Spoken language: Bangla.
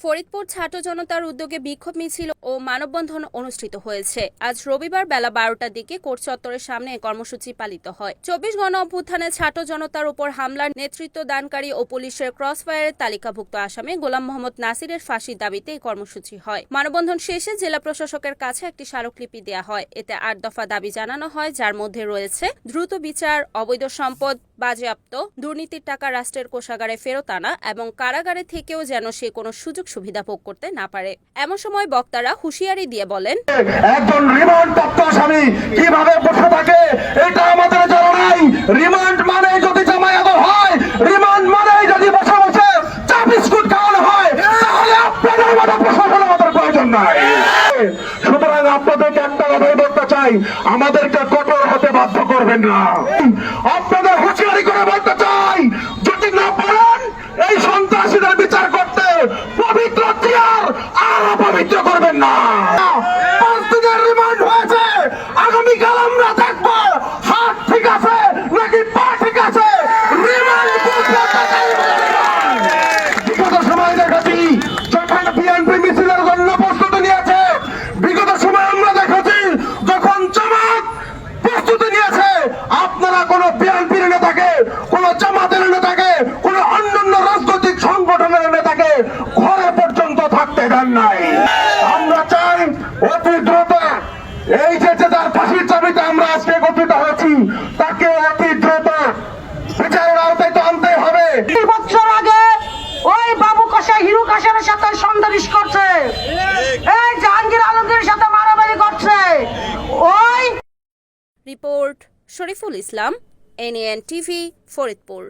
ফরিদপুর ছাত্র জনতার উদ্যোগে বিক্ষোভ মিছিল ও মানববন্ধন অনুষ্ঠিত হয়েছে। আজ রবিবার বেলা বারোটার দিকে কোর্ট চত্বরের সামনে কর্মসূচি পালিত হয়। চব্বিশ গণ অভ্যুত্থানে ছাত্র জনতার উপর হামলার নেতৃত্ব দানকারী ও পুলিশের ক্রসফায়ারের তালিকাভুক্ত আসামে গোলাম মোহাম্মদ নাসিরের ফাঁসির দাবিতে এই কর্মসূচি হয়। মানববন্ধন শেষে জেলা প্রশাসকের কাছে একটি স্মারকলিপি দেওয়া হয়। এতে আট দফা দাবি জানানো হয়, যার মধ্যে রয়েছে দ্রুত বিচার, অবৈধ সম্পদ বাজেয়াপ্ত, দুর্নীতির টাকা রাষ্ট্রের কোষাগারে ফেরত আনা এবং কারাগারে থেকেও যেন সে কোনো সুযোগ সুবিধা ভোগ করতে না পারে। এমন সময় বক্তারা হুঁশিয়ারি দিয়ে বলেন একজন আসামি কীভাবে বসে থাকে? এটা আমাদের রিমান্ড মানে যদি জামায়াত হয় রিমান্ড মানে যদি বসে বসে চা বিস্কুট খাওয়ানো হয়, তাহলে আপনাদের মতো আমাদের প্রয়োজন নাই। সুতরাং আপনাদেরকে একটা কথাই চাই, আমাদেরকে কঠোর হতে বাধ্য করবেন না। আপনাদের হুঁশিয়ারি করে বলতে চাই, যদি না পারেন, এই সন্ত্রাসীদের বিচার করতে পবিত্র চেয়ার আর অপবিত্র করবেন না। রিমান্ড হয়েছে। আগামীকাল আমরা বিএনপির নেতাকে কোন জামাতের নেতাকে কোন অন্যান্য রাজনৈতিক সংগঠনের নেতাকে ঘরে পর্যন্ত থাকতে দেন নাই। আমরা চাই অতি দ্রুত এই যে যে তার ফাঁসির চাবিতে আমরা আজকে গঠিত হয়েছি তাকে অতি দ্রুত বিচারের আওতায় তো আনতে হবে। বছর আগে ওই বাবু কষা হিরু কাশের সাথে সন্দেশ করছে। এই জাহাঙ্গীর আলমগীরের সাথে মারামারি করছে। ওই report Shariful Islam. NN TV Faridpur.